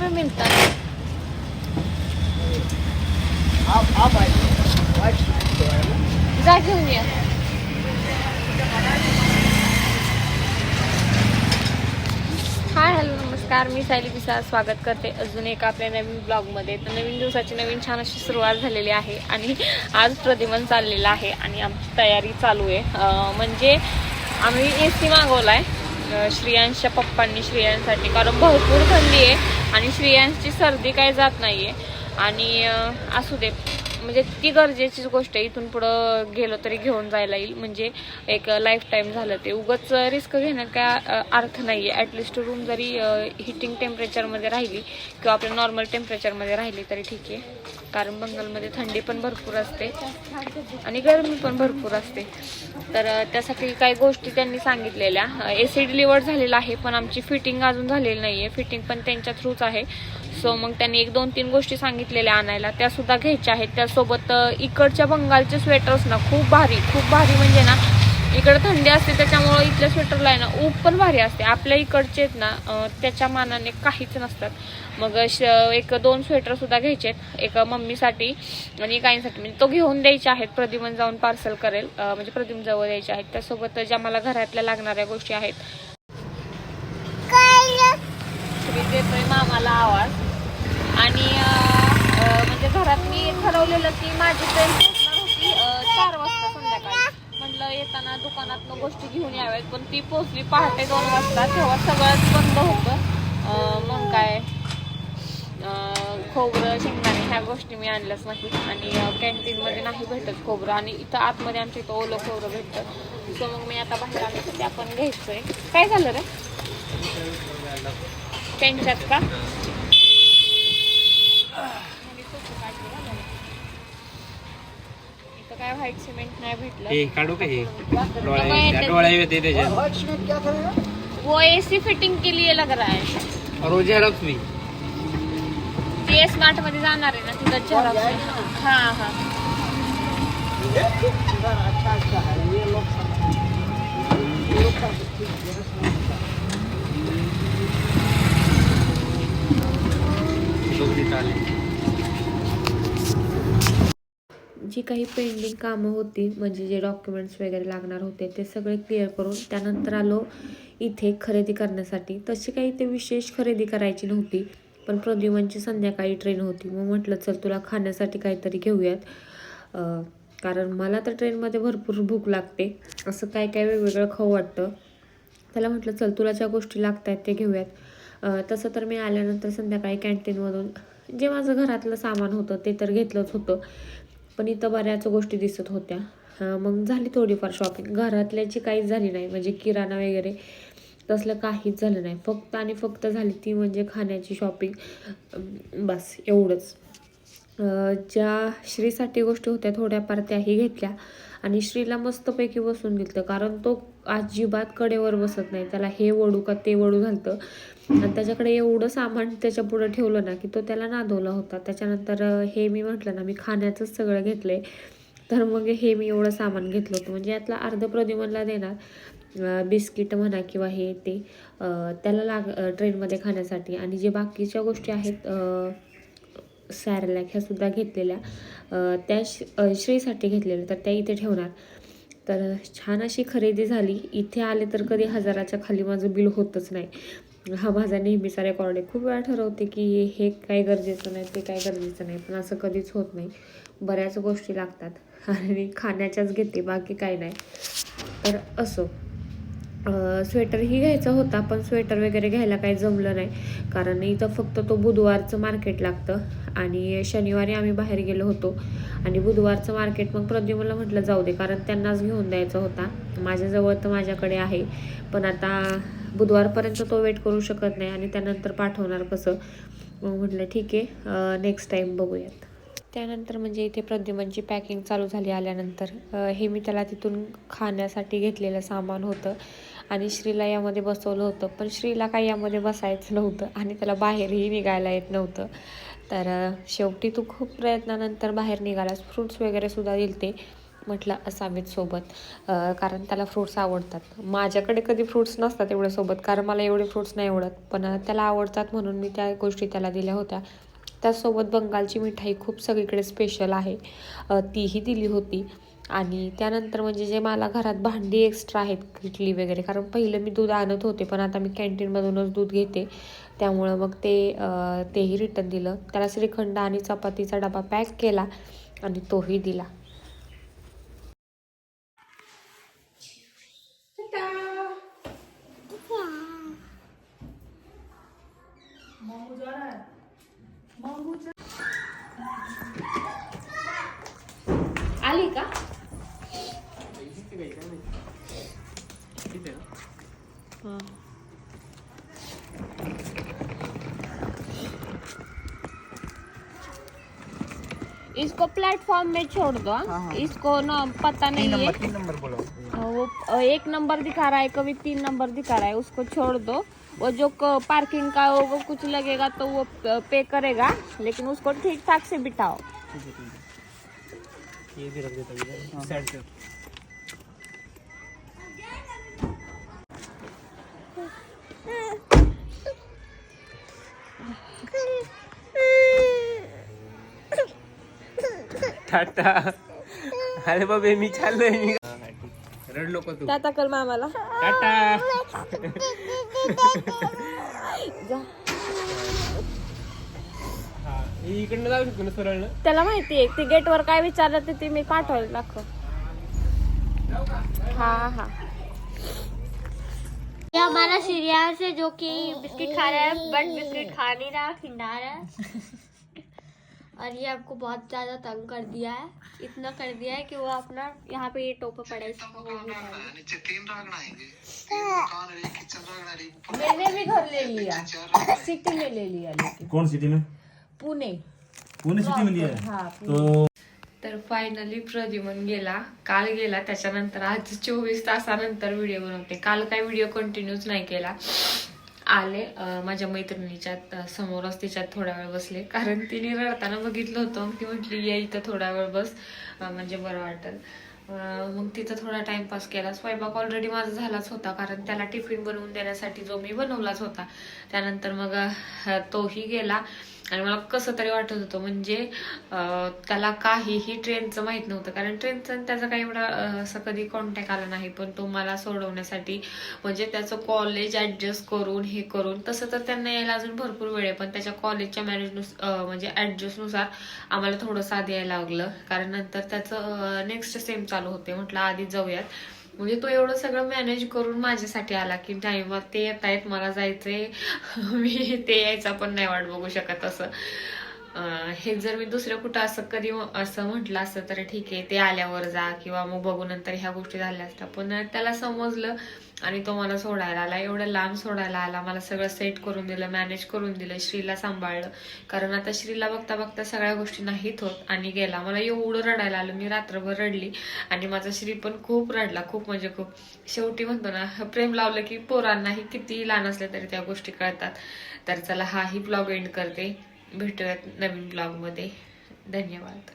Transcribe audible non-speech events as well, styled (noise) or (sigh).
पे मिलता है जा घेऊन या. हाय हॅलो नमस्कार. मी सायली पिसा स्वागत करते अजून एका आपल्या नवीन ब्लॉगमध्ये. तर नवीन दिवसाची नवीन छान अशी सुरुवात झालेली आहे आणि आज प्रतिमन चाललेलं आहे आणि आमची तयारी चालू आहे. म्हणजे आम्ही ए सी मागवला आहे श्रियांशच्या पप्पांनी श्रियांसाठी. कारण भरपूर थंडी आहे. आणि श्रियांची सर्दी काय जात नाही आहे आणि असू दे. म्हणजे ती गरजेचीच गोष्ट आहे. इथून पुढं गेलो तरी घेऊन जायला येईल. म्हणजे एक लाईफ टाईम झालं ते. उगाच रिस्क घेण्यात काय अर्थ नाही आहे ॲटलिस्ट रूम जरी हिटिंग टेम्परेचरमध्ये राहिली किंवा आपल्या नॉर्मल टेम्परेचरमध्ये राहिली तरी ठीक आहे. कारण बंगालमध्ये थंडी पण भरपूर असते आणि गरमी पण भरपूर असते. तर त्यासाठी काही गोष्टी त्यांनी सांगितलेल्या. ए सी डिलिवर्ड झालेला आहे पण आमची फिटिंग अजून झालेली नाही आहे फिटिंग पण त्यांच्या थ्रूच आहे. सो मग त्यांनी एक दोन तीन गोष्टी सांगितलेल्या आणायला. त्या सुद्धा घ्यायच्या आहेत. त्यासोबत इकडच्या बंगालचे स्वेटर्स ना खूप भारी खूप भारी म्हणजे ना इकडे थंडी असते त्याच्यामुळं इथल्या स्वेटरला आहे ना ऊब पण भारी असते. आपल्या इकडचे आहेत ना त्याच्या मानाने काहीच नसतात. मग एक दोन स्वेटर सुद्धा घ्यायचे आहेत. एक मम्मीसाठी आणि एक आईसाठी. म्हणजे तो घेऊन द्यायचे आहेत. प्रद्युमन जाऊन पार्सल करेल. म्हणजे प्रद्युम जवळ द्यायचे आहेत. त्यासोबत ज्या मला घरातल्या लागणाऱ्या गोष्टी आहेत. देतोय मामाला आवाज. आणि म्हणजे घरात मी ठरवलेलं की माझी ट्रेन पोहोचणार होती चार वाजता संध्याकाळी. म्हटलं येताना दुकानातनं गोष्टी घेऊन याव्यात पण ती पोहोचली पहाटे दोन वाजता तेव्हा सगळंच बंद होतं. मग काय खोबरं शेंगदाणे ह्या गोष्टी मी आणल्याच नाही आणि कॅन्टीनमध्ये नाही भेटत खोबरं. आणि इथं आतमध्ये आमच्या इथं ओलं खोबरं भेटतं. सो मग मी आता बाहेर आले तर ते आपण घ्यायचंय. काय झालं रे? त्यांच्यात का? इथं काय व्हाईट सिमेंट नाही भेटलं. हे काढू का हे? नको डोळ्या येते. डोळ्या येते त्याच्यात. व्हाइट स्वीट क्या करेगा वो एसी फिटिंग के लिए लग रहा है. रोज झेरॉक्स मी. ते स्मार्टमध्ये जाणार आहे ना तिथं झेरॉक्स हा हा. है काही पेंडिंग कामं होती म्हणजे जे डॉक्युमेंट्स वगैरे लागणार होते ते सगळे क्लिअर करून त्यानंतर आलो इथे खरेदी करण्यासाठी. तशी काही ते विशेष खरेदी करायची नव्हती पण प्रद्युमनची संध्याकाळी ट्रेन होती. मग म्हटलं चल तुला खाण्यासाठी काहीतरी घेऊयात. कारण मला तर ट्रेनमध्ये भरपूर भूक लागते. असं काय काय वेगवेगळं खाऊ वाटतं. त्याला म्हटलं चल तुला ज्या गोष्टी लागत आहेत ते घेऊयात तसं तर मी आल्यानंतर संध्याकाळी कॅन्टीनमधून जे माझं घरातलं सामान होतं ते तर घेतलंच होतं. पण इथं बऱ्याच गोष्टी दिसत होत्या. मग झाली थोडीफार शॉपिंग घरातल्याची काहीच झाली नाही. म्हणजे किराणा वगैरे तसलं काहीच झालं नाही. फक्त आणि फक्त झाली ती म्हणजे खाण्याची शॉपिंग बस एवढंच. ज्या श्रीसाठी गोष्टी होत्या थोड्याफार त्याही घेतल्या. आणि श्रीला मस्तपैकी बसून दिलं कारण तो अजिबात कडेवर बसत नाही. त्याला हे वडू का ते वडू घालतं. आणि त्याच्याकडे एवढं सामान त्याच्या पुढं ठेवलं ना की तो त्याला नादवला होता. त्याच्यानंतर हे मी म्हटलं ना मी खाण्याचंच सगळं घेतलंय. तर मग हे मी एवढं सामान घेतलं होतं. म्हणजे यातला अर्ध प्रद्युमनला देणार बिस्किट म्हणा किंवा हे ते त्याला लाग ट्रेनमध्ये खाण्यासाठी. आणि जे बाकीच्या गोष्टी आहेत सॅरलॅक ह्या सुद्धा घेतलेल्या त्या श श्रीसाठी घेतलेल्या तर त्या इथे ठेवणार. तर छान अशी खरेदी झाली. इथे आले तर कधी हजाराच्या खाली माझं बिल होतच नाही. हा माझा नेहमीचा रेकॉर्ड आहे. खूप वेळा ठरवते की हे काय गरजेचं नाही ते काय गरजेचं नाही पण असं कधीच होत नाही. बऱ्याच गोष्टी लागतात. आणि खाण्याच्याच घेते बाकी काय नाही. तर असो. स्वेटरही घ्यायचा होता पण स्वेटर वगैरे घ्यायला काही जमलं नाही. कारण इथं फक्त तो बुधवारचं मार्केट लागतं आणि शनिवारी आम्ही बाहेर गेलो होतो. आणि बुधवारचं मार्केट मग प्रद्युमनला म्हटलं जाऊ दे कारण त्यांनाच घेऊन द्यायचा होता. माझ्याजवळ तर माझ्याकडे आहे पण आता बुधवारपर्यंत तो वेट करू शकत नाही आणि त्यानंतर पाठवणार कसं? मग म्हटलं ठीक आहे नेक्स्ट टाईम बघूयात. त्यानंतर म्हणजे इथे प्रद्युमनची पॅकिंग चालू झाली आल्यानंतर. हे मी त्याला तिथून खाण्यासाठी घेतलेलं सामान होतं. आणि श्रीला यामध्ये बसवलं होतं. पण श्रीला काही यामध्ये बसायचं नव्हतं आणि त्याला बाहेरही निघायला येत नव्हतं. तर शेवटी तू खूप प्रयत्नानंतर बाहेर निघालास. फ्रूट्स वगैरे सुद्धा दिलते म्हटलं असावेत सोबत. कारण त्याला फ्रूट्स आवडतात. माझ्याकडे कधी फ्रूट्स नसतात एवढ्या सोबत कारण मला एवढे फ्रूट्स नाही आवडत. पण त्याला आवडतात म्हणून मी त्या गोष्टी त्याला दिल्या होत्या. त्यासोबत बंगालची मिठाई खूप सगळीकडे स्पेशल आहे. तीही दिली होती. आणि त्यानंतर म्हणजे जे मला घरात भांडी एक्स्ट्रा आहेत किटली वगैरे कारण पहिलं मी दूध आणत होते पण आता मी कॅन्टीनमधूनच दूध घेते. त्यामुळं मग ते तेही रिटर्न दिलं. त्याला श्रीखंड आणि चपातीचा डबा पॅक केला आणि तोही दिला. आली का? इसको प्लेटफॉर्म में छोड़ दो हाँ? हाँ, हाँ। इसको ना पता नहीं है। तीन नंबर बोलो। वो एक नंबर दिखा रहा है कभी तीन नंबर दिखा रहा है उसको छोड़ दो। वो जो पार्किंग का वो कुछ लगेगा तो वो पे करेगा लेकिन उसको ठीक ठाक से बिठाओ। है है। ये भी रख देता इधर साइड पे टाटा अरे बाबे मी चाललोय रड लोक तू? टाटा कर मामाला टाटा इकडनं जाऊ शकतो ना सरळ ना त्याला माहिती आहे ते गेटवर काय विचारलं ते ते मी पाठवलं दाखव. हा हा. ये हमारा सीरियल है जो कि बिस्किट खा रहा है बट बिस्किट खा नहीं रहा खिंडा रहा है। और ये आपको बहुत ज्यादा तंग कर दिया है। इतना कर दिया है कि वो अपना यहाँ पे ये टोपा पड़ा है। नीचे तीन किचन एक मैंने भी घर ले लिया। सिटी में ले लिया लेकिन कौन सिटी में? पुणे। पुणे सिटी में लिया है? हाँ तो तर फायनली प्रद्युमन गेला काल गेला त्याच्यानंतर आज चोवीस तासानंतर व्हिडिओ बनवते. काल काय व्हिडिओ कंटिन्यूच नाही केला. आले. माझ्या मैत्रिणीच्या समोरच तिच्यात थोडा वेळ बसले. कारण तिने रडताना बघितलं होतं. की ती म्हटली या इथं थोडा वेळ बस. म्हणजे बरं वाटेल. मग तिथं थोडा टाइमपास केला. स्वयंपाक ऑलरेडी माझा झालाच होता. कारण त्याला टिफिन बनवून देण्यासाठी जो मी बनवलाच होता. त्यानंतर मग तोही गेला. आणि मला कसं तरी वाटत होतं म्हणजे त्याला काहीही ट्रेनचं माहीत नव्हतं. कारण ट्रेनचं त्याचा काही एवढा असं कधी कॉन्टॅक्ट आला नाही पण तो मला सोडवण्यासाठी म्हणजे त्याचं कॉलेज ऍडजस्ट करून हे करून तसं तर त्यांना यायला अजून भरपूर वेळ आहे पण त्याच्या कॉलेजच्या मॅनेज म्हणजे ऍडजस्टनुसार आम्हाला थोडंसं आधी यायला लागलं. कारण नंतर त्याचं नेक्स्ट सेम चालू होते. म्हटलं आधी जाऊयात. म्हणजे तो एवढं सगळं मॅनेज करून माझ्यासाठी आला की टाइमात ते येत आहेत मला जायचंय. (laughs) मी ते यायचा पण नाही वाट बघू शकत असं. हे जर मी दुसरं कुठं असं कधी असं म्हटलं असतं तर ठीक आहे ते आल्यावर जा किंवा मग बघू नंतर ह्या गोष्टी झाल्या असत्या पण त्याला समजलं आणि तो मला सोडायला आला. एवढं लांब सोडायला आला. मला सगळं सेट करून दिलं मॅनेज करून दिलं श्रीला सांभाळलं. कारण आता श्रीला बघता बघता सगळ्या गोष्टी नाहीत होत आणि गेला. मला एवढं रडायला आलं. मी रात्रभर रडली आणि माझा श्री पण खूप रडला. खूप म्हणजे खूप. शेवटी म्हणतो ना प्रेम लावलं की पोरांनाही किती लहान असले तरी त्या गोष्टी कळतात. तर चला हाही ब्लॉग एंड करते. भेटूयात नवीन ब्लॉगमध्ये धन्यवाद.